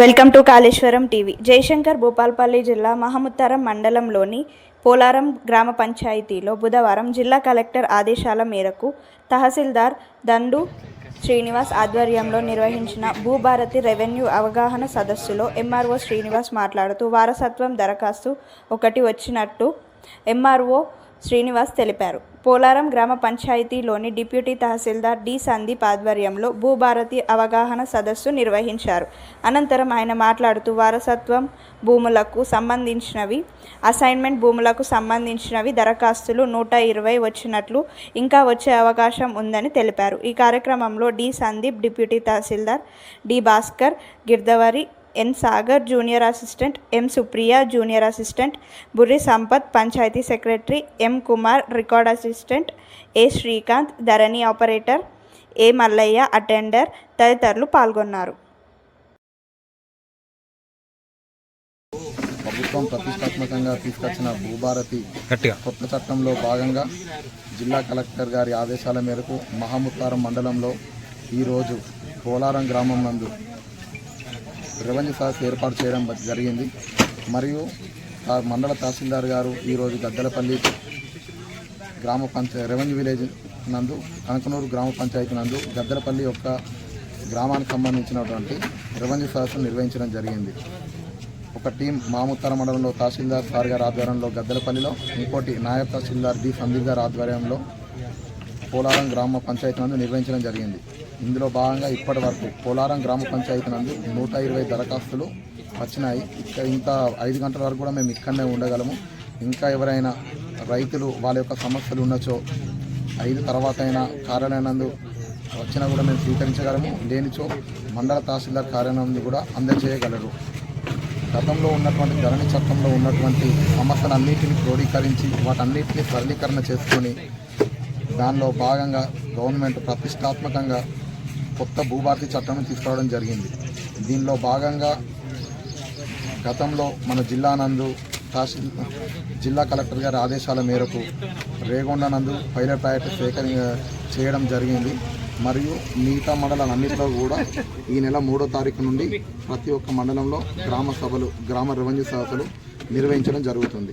Welcome to Kaleshwaram TV. Jayashankar Bhupalpally జిల్లా మహముత్తారం మండలంలోని పోలారం గ్రామ పంచాయతీలో బుధవారం జిల్లా కలెక్టర్ ఆదేశాల మేరకు తహసీల్దార్ దండు శ్రీనివాస్ ఆధ్వర్యంలో నిర్వహించిన భూభారతి రెవెన్యూ అవగాహన సదస్సులో ఎంఆర్ఓ శ్రీనివాస్ మాట్లాడుతూ వారసత్వం దరఖాస్తు ఒకటి వచ్చినట్టు ఎంఆర్ఓ శ్రీనివాస్ తెలిపారు. పోలారం గ్రామ పంచాయతీలోని డిప్యూటీ తహసీల్దార్ డి. సందీప్ ఆధ్వర్యంలో భూభారతి అవగాహన సదస్సు నిర్వహించారు. అనంతరం ఆయన మాట్లాడుతూ వారసత్వం భూములకు సంబంధించినవి అసైన్మెంట్ భూములకు సంబంధించినవి దరఖాస్తులు నూట ఇరవై వచ్చినట్లు ఇంకా వచ్చే అవకాశం ఉందని తెలిపారు. ఈ కార్యక్రమంలో D. Sandeep deputy tahsildar D. Bhaskar గిర్దవరి N Sagar junior assistant M Supriya junior assistant Burri Sampath panchayat secretary M Kumar record assistant A Srikanth Dharani operator A Mallaiah attender తదితరులు పాల్గొన్నారు. ప్రభుత్వం ప్రతిష్టాత్మకంగా తీసుకొచ్చిన భూభారతి కొత్త చట్టంలో భాగంగా జిల్లా కలెక్టర్ గారి ఆదేశాల మేరకు మహాముత్తారం మండలంలో ఈరోజు పోలారం గ్రామం నందు రెవెన్యూ శాఖ ఏర్పాటు చేయడం జరిగింది. మరియు మండల తహసీల్దార్ గారు ఈరోజు గద్దెలపల్లి గ్రామ పంచాయతీ రెవెన్యూ విలేజ్ నందు కనకనూరు గ్రామ పంచాయతీ నందు గద్దలపల్లి యొక్క గ్రామానికి సంబంధించినటువంటి రెవెన్యూ సదస్సును నిర్వహించడం జరిగింది. ఒక టీం మాముత్తర మండలంలో తహసీల్దార్ సార్ గారి ఆధ్వర్యంలో గద్దెలపల్లిలో ఇంకోటి నాయబ్ తహసీల్దార్ డి సందీప్ గారి ఆధ్వర్యంలో పోలారం గ్రామ పంచాయతీ నందు నిర్వహించడం జరిగింది. ఇందులో భాగంగా ఇప్పటి వరకు పోలారం గ్రామ పంచాయతీ నందు నూట ఇరవై దరఖాస్తులు వచ్చినాయి. ఇక్కడ ఇంకా ఐదు గంటల వరకు కూడా మేము ఇక్కడనే ఉండగలము. ఇంకా ఎవరైనా రైతులు వాళ్ళ యొక్క సమస్యలు ఉన్నచో ఐదు తర్వాత అయినా కార్యాలయం నందు వచ్చినా కూడా మేము స్వీకరించగలము. లేనిచో మండల తహసీల్దార్ కార్యాలయం నందు కూడా అందజేయగలరు. గతంలో ఉన్నటువంటి ధరణి చట్టంలో ఉన్నటువంటి సమస్యలన్నింటినీ క్రోడీకరించి వాటన్నిటిని సరళీకరణ చేసుకొని దానిలో భాగంగా గవర్నమెంట్ ప్రతిష్టాత్మకంగా కొత్త భూభారతి చట్టం తీసుకురావడం జరిగింది. దీనిలో భాగంగా గతంలో మన జిల్లా నందు తహసీల్ జిల్లా కలెక్టర్ గారి ఆదేశాల మేరకు రేగొండ నందు పైలట్ ప్రాజెక్ట్ సేకరి చేయడం జరిగింది. మరియు మిగతా మండలాలన్నింటిలో కూడా ఈ నెల మూడో తారీఖు నుండి ప్రతి ఒక్క మండలంలో గ్రామ సభలు గ్రామ రెవెన్యూ సభలు నిర్వహించడం జరుగుతుంది.